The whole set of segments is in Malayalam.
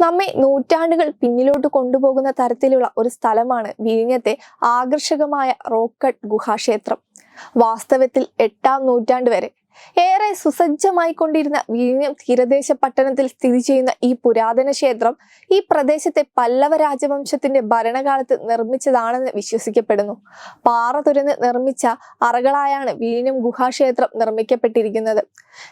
നമ്മെ നൂറ്റാണ്ടുകൾ പിന്നിലോട്ട് കൊണ്ടുപോകുന്ന തരത്തിലുള്ള ഒരു സ്ഥലമാണ് വിഴിഞ്ഞത്തെ ആകർഷകമായ റോക്കട്ട് ഗുഹാക്ഷേത്രം. വാസ്തവത്തിൽ എട്ടാം നൂറ്റാണ്ട് വരെ ഏറെ സുസജ്ജമായി കൊണ്ടിരുന്ന വിഴിഞ്ഞം തീരദേശ പട്ടണത്തിൽ സ്ഥിതി ചെയ്യുന്ന ഈ പുരാതന ക്ഷേത്രം ഈ പ്രദേശത്തെ പല്ലവ രാജവംശത്തിന്റെ ഭരണകാലത്ത് നിർമ്മിച്ചതാണെന്ന് വിശ്വസിക്കപ്പെടുന്നു. പാറ തുരന്ന് നിർമ്മിച്ച അറകളായാണ് വിഴിഞ്ഞം ഗുഹാക്ഷേത്രം നിർമ്മിക്കപ്പെട്ടിരിക്കുന്നത്.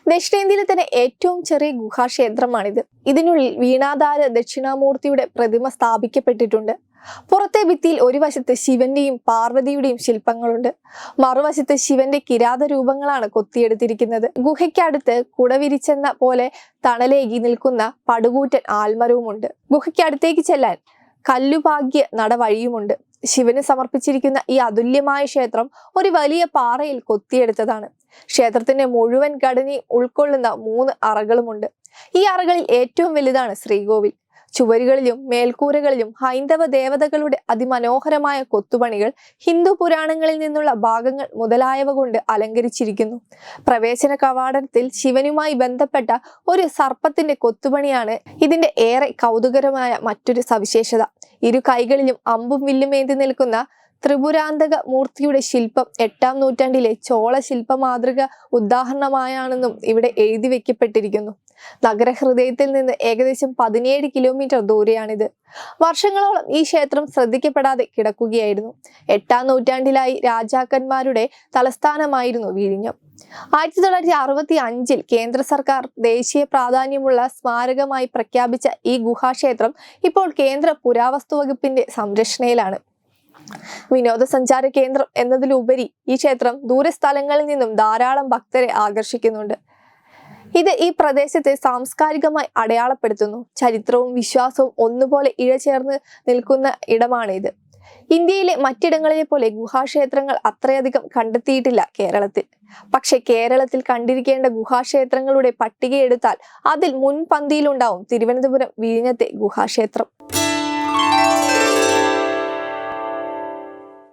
ദക്ഷിണേന്ത്യയിലെ തന്നെ ഏറ്റവും ചെറിയ ഗുഹാക്ഷേത്രമാണിത്. ഇതിനുള്ളിൽ വീണാധാര ദക്ഷിണാമൂർത്തിയുടെ പ്രതിമ സ്ഥാപിക്കപ്പെട്ടിട്ടുണ്ട്. പുറത്തെ ഭിത്തിയിൽ ഒരു വശത്ത് ശിവന്റെയും പാർവതിയുടെയും ശില്പങ്ങളുണ്ട്. മറുവശത്ത് ശിവന്റെ കിരാത രൂപങ്ങളാണ് കൊത്തിയെടുത്തിരിക്കുന്നത്. ഗുഹയ്ക്കടുത്ത് കുടവിരിച്ചെന്ന പോലെ തണലേകി നിൽക്കുന്ന പടുകൂറ്റൻ ആൽമരവുമുണ്ട്. ഗുഹയ്ക്കടുത്തേക്ക് ചെല്ലാൻ കല്ലുഭാഗ്യ നടവഴിയുമുണ്ട് ശിവന് സമർപ്പിച്ചിരിക്കുന്ന ഈ അതുല്യമായ ക്ഷേത്രം ഒരു വലിയ പാറയിൽ കൊത്തിയെടുത്തതാണ്. ക്ഷേത്രത്തിന്റെ മുഴുവൻ ഘടനയും ഉൾക്കൊള്ളുന്ന മൂന്ന് അറകളുമുണ്ട്. ഈ അറകളിൽ ഏറ്റവും വലുതാണ് ശ്രീകോവിൽ. ചുവരുകളിലും മേൽക്കൂരകളിലും ഹൈന്ദവ ദേവതകളുടെ അതിമനോഹരമായ കൊത്തുപണികൾ ഹിന്ദു പുരാണങ്ങളിൽ നിന്നുള്ള ഭാഗങ്ങൾ മുതലായവ കൊണ്ട് അലങ്കരിച്ചിരിക്കുന്നു. പ്രവേശന കവാടത്തിൽ ശിവനുമായി ബന്ധപ്പെട്ട ഒരു സർപ്പത്തിന്റെ കൊത്തുപണിയാണ് ഇതിന്റെ ഏറെ കൗതുകരമായ മറ്റൊരു സവിശേഷത. ഇരു കൈകളിലും അമ്പും വില്ലുമേന്തി നിൽക്കുന്ന ത്രിപുരാന്തക മൂർത്തിയുടെ ശില്പം എട്ടാം നൂറ്റാണ്ടിലെ ചോള ശില്പ മാതൃക ഉദാഹരണമായാണെന്നും ഇവിടെ എഴുതി വെക്കപ്പെട്ടിരിക്കുന്നു. നഗരഹൃദയത്തിൽ നിന്ന് ഏകദേശം പതിനേഴ് കിലോമീറ്റർ ദൂരെയാണിത്. വർഷങ്ങളോളം ഈ ക്ഷേത്രം ശ്രദ്ധിക്കപ്പെടാതെ കിടക്കുകയായിരുന്നു. എട്ടാം നൂറ്റാണ്ടിലായി രാജാക്കന്മാരുടെ തലസ്ഥാനമായിരുന്നു വിഴിഞ്ഞം. ആയിരത്തി തൊള്ളായിരത്തി അറുപത്തി അഞ്ചിൽ കേന്ദ്ര സർക്കാർ ദേശീയ പ്രാധാന്യമുള്ള സ്മാരകമായി പ്രഖ്യാപിച്ച ഈ ഗുഹാക്ഷേത്രം ഇപ്പോൾ കേന്ദ്ര പുരാവസ്തു വകുപ്പിന്റെ സംരക്ഷണയിലാണ്. വിനോദസഞ്ചാര കേന്ദ്രം എന്നതിലുപരി ഈ ക്ഷേത്രം ദൂരസ്ഥലങ്ങളിൽ നിന്നും ധാരാളം ഭക്തരെ ആകർഷിക്കുന്നുണ്ട്. ഇത് ഈ പ്രദേശത്തെ സാംസ്കാരികമായി അടയാളപ്പെടുത്തുന്നു. ചരിത്രവും വിശ്വാസവും ഒന്നുപോലെ ഇഴചേർന്ന് നിൽക്കുന്ന ഇടമാണ് ഇത് ഇന്ത്യയിലെ മറ്റിടങ്ങളിലെ പോലെ ഗുഹാക്ഷേത്രങ്ങൾ അത്രയധികം കണ്ടെത്തിയിട്ടില്ല കേരളത്തിൽ. പക്ഷെ കേരളത്തിൽ കണ്ടിരിക്കേണ്ട ഗുഹാക്ഷേത്രങ്ങളുടെ പട്ടികയെടുത്താൽ അതിൽ മുൻപന്തിയിലുണ്ടാവും തിരുവനന്തപുരം വിഴിഞ്ഞത്തെ ഗുഹാക്ഷേത്രം.